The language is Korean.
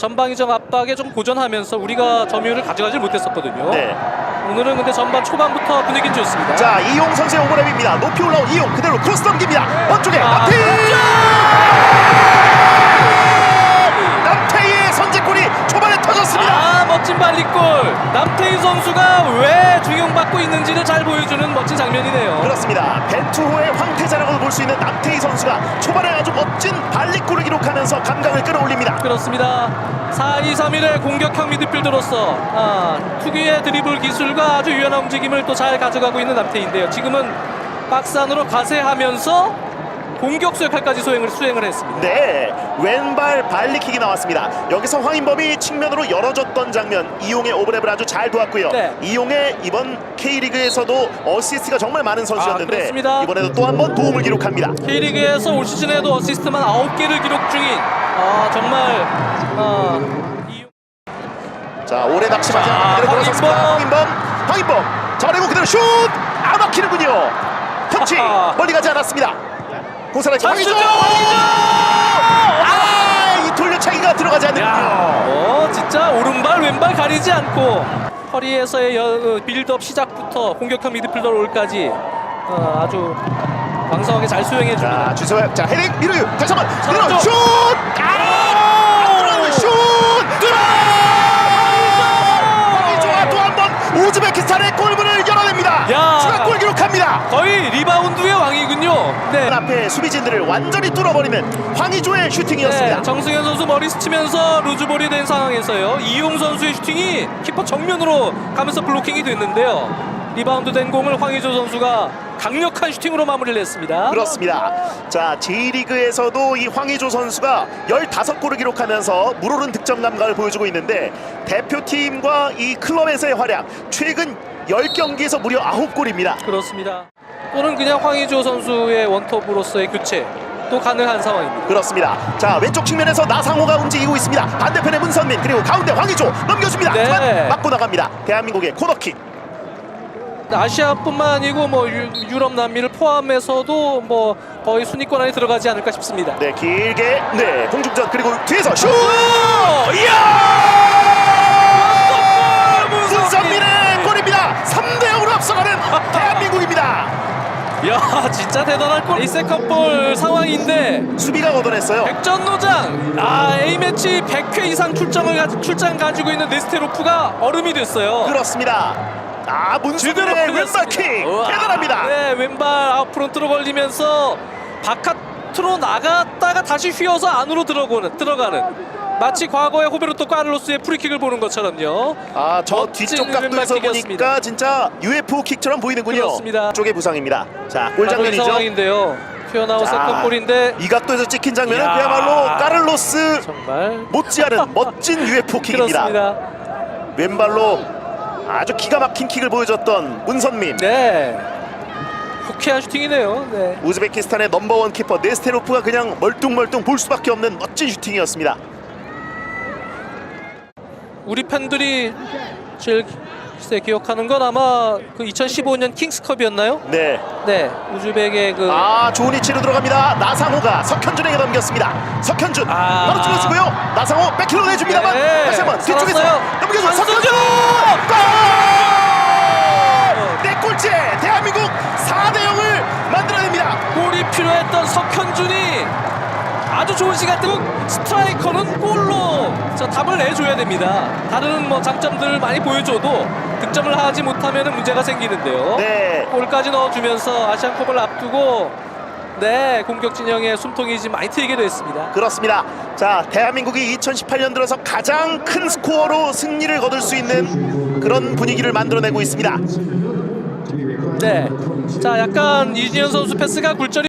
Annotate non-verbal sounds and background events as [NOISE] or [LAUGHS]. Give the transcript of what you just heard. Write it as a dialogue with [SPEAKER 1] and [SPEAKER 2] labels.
[SPEAKER 1] 전방위적 압박에 좀 고전하면서 우리가 점유율을 가져가지 못했었거든요.
[SPEAKER 2] 네.
[SPEAKER 1] 오늘은 근데 전반 초반부터 분위기는 좋습니다.
[SPEAKER 2] 자 이용 선수의 오버랩입니다. 높이 올라온 이용 그대로 크로스 넘깁니다. 먼쪽에
[SPEAKER 1] 아,
[SPEAKER 2] 남태
[SPEAKER 1] 멋진 발리골 남태희 선수가 왜 중용받고 있는지를 잘 보여주는 멋진 장면이네요.
[SPEAKER 2] 그렇습니다. 벤투호의 황태자라고 볼 수 있는 남태희 선수가 초반에 아주 멋진 발리골을 기록하면서 감각을 끌어올립니다.
[SPEAKER 1] 그렇습니다. 4-2-3-1의 공격형 미드필더로서 아, 특유의 드리블 기술과 아주 유연한 움직임을 또 잘 가져가고 있는 남태희인데요. 지금은 박스 안으로 가세하면서 공격수 역할까지 수행을, 수행을 했습니다.
[SPEAKER 2] 네, 왼발 발리킥이 나왔습니다. 여기서 황인범이 측면으로 열어줬던 장면, 이용의 오버랩을 아주 잘 도왔고요.
[SPEAKER 1] 네.
[SPEAKER 2] 이용의 이번 K리그에서도 어시스트가 정말 많은 선수였는데
[SPEAKER 1] 아.
[SPEAKER 2] 이번에도 또 한 번 도움을 기록합니다.
[SPEAKER 1] K리그에서 올 시즌에도 어시스트만 9개를 기록 중인 아, 정말 아, 이-
[SPEAKER 2] 자, 올해
[SPEAKER 1] 자,
[SPEAKER 2] 않고 그대로 돌아섰습니다.
[SPEAKER 1] 황인범.
[SPEAKER 2] 황인범, 잘리고 그대로 슛! 안 막히는군요. 터치. [LAUGHS] 멀리 가지 않았습니다. 고사라기 황인조!
[SPEAKER 1] 찬스죠!
[SPEAKER 2] 아, 이 돌려차기가 들어가지 않는군요.
[SPEAKER 1] 야, 어, 진짜 오른발 왼발 가리지 않고 허리에서의 여, 어, 빌드업 시작부터 공격형 미드필더 롤까지 어, 아주 왕성하게 잘 수행해 줍니다.
[SPEAKER 2] 자, 주소야. 자, 헤딩 미르유. 다시 한번. 그대로 슛! 아! 들어가는 슛! 황의조가 또한번 우즈베키스탄의 골문을 열어냅니다.
[SPEAKER 1] 야.
[SPEAKER 2] 추가 골 기록합니다.
[SPEAKER 1] 거의. 네.
[SPEAKER 2] 앞에 수비진들을 완전히 뚫어버리는 황의조의 슈팅이었습니다.
[SPEAKER 1] 네, 정승현 선수 머리 스치면서 루즈볼이 된 상황에서요. 이용 선수의 슈팅이 키퍼 정면으로 가면서 블로킹이 됐는데요. 리바운드 된 공을 황의조 선수가 강력한 슈팅으로 마무리를 했습니다.
[SPEAKER 2] 그렇습니다. 자, J리그에서도 이 황의조 선수가 15골을 기록하면서 물오른 득점 감각을 보여주고 있는데 대표팀과 이 클럽에서의 활약 최근 10경기에서 무려 9골입니다.
[SPEAKER 1] 그렇습니다. 또는 그냥 황의조 선수의 원톱으로서의 교체 또 가능한 상황입니다.
[SPEAKER 2] 그렇습니다. 자 왼쪽 측면에서 나상호가 움직이고 있습니다. 반대편에 문선민 그리고 가운데 황의조 넘겨줍니다.
[SPEAKER 1] 네.
[SPEAKER 2] 하지만 맞고 나갑니다. 대한민국의 코너킥.
[SPEAKER 1] 아시아뿐만 아니고 뭐 유, 유럽 남미를 포함해서도 뭐 거의 순위권 안에 들어가지 않을까 싶습니다.
[SPEAKER 2] 네 길게 네 공중전 그리고 뒤에서 슛.
[SPEAKER 1] 이야! 야 진짜 대단한 골. 이 세컨볼 상황인데
[SPEAKER 2] 수비가 걷어냈어요.
[SPEAKER 1] 백전노장 아 A매치 100회 이상 출장을 가, 출장 가지고 있는 네스테로프가 얼음이 됐어요.
[SPEAKER 2] 그렇습니다. 아 문선민의
[SPEAKER 1] 풀렸습니다.
[SPEAKER 2] 왼발 킥
[SPEAKER 1] 우와.
[SPEAKER 2] 대단합니다.
[SPEAKER 1] 네 왼발 아웃프론트로 걸리면서 바깥으로 나갔다가 다시 휘어서 안으로 들어오는 들어가는 마치 과거의 호베르토 카를로스의 프리킥을 보는 것처럼요.
[SPEAKER 2] 아 저 뒤쪽 각도에서. 보니까 진짜 UFO 킥처럼 보이는군요.
[SPEAKER 1] 그렇습니다.
[SPEAKER 2] 쪽의 부상입니다. 자 골 장면이죠.
[SPEAKER 1] 상황인데요. 튀어나온
[SPEAKER 2] 자,
[SPEAKER 1] 세컨볼인데
[SPEAKER 2] 이 각도에서 찍힌 장면은
[SPEAKER 1] 이야.
[SPEAKER 2] 그야말로 까를로스
[SPEAKER 1] 정말
[SPEAKER 2] 못지않은 멋진 UFO 킥입니다.
[SPEAKER 1] 그렇습니다.
[SPEAKER 2] 왼발로 아주 기가 막힌 킥을 보여줬던 문선민.
[SPEAKER 1] 네. 후쾌한 슈팅이네요. 네.
[SPEAKER 2] 우즈베키스탄의 넘버원 키퍼 네스테로프가 그냥 멀뚱멀뚱 볼 수밖에 없는 멋진 슈팅이었습니다.
[SPEAKER 1] 우리 팬들이 제일 글쎄 기억하는 건 아마 그 2015년 킹스컵이었나요?
[SPEAKER 2] 네.
[SPEAKER 1] 네. 우즈벡의 그
[SPEAKER 2] 아 좋은 위치로 들어갑니다. 나상호가 석현준에게 넘겼습니다. 석현준
[SPEAKER 1] 아.
[SPEAKER 2] 바로 찔러주고요. 나상호 백힐로 내줍니다만
[SPEAKER 1] 네.
[SPEAKER 2] 다시 한번 뒤쪽에서
[SPEAKER 1] 살았어요.
[SPEAKER 2] 넘겨줘
[SPEAKER 1] 한수준!
[SPEAKER 2] 석현준 골! 네 골째 대한민국 4대 0을 만들어냅니다.
[SPEAKER 1] 골이 필요했던 석현준이 좋은 시간 뜨고 스트라이커는 골로 자, 답을 내줘야 됩니다. 다른 뭐 장점들을 많이 보여줘도 득점을 하지 못하면 문제가 생기는데요.
[SPEAKER 2] 네.
[SPEAKER 1] 골까지 넣어주면서 아시안컵을 앞두고 네 공격 진영의 숨통이 지금 많이 트이게 됐습니다.
[SPEAKER 2] 그렇습니다. 자, 대한민국이 2018년 들어서 가장 큰 스코어로 승리를 거둘 수 있는 그런 분위기를 만들어내고 있습니다.
[SPEAKER 1] 네. 자 약간 이진현 선수 패스가 굴절이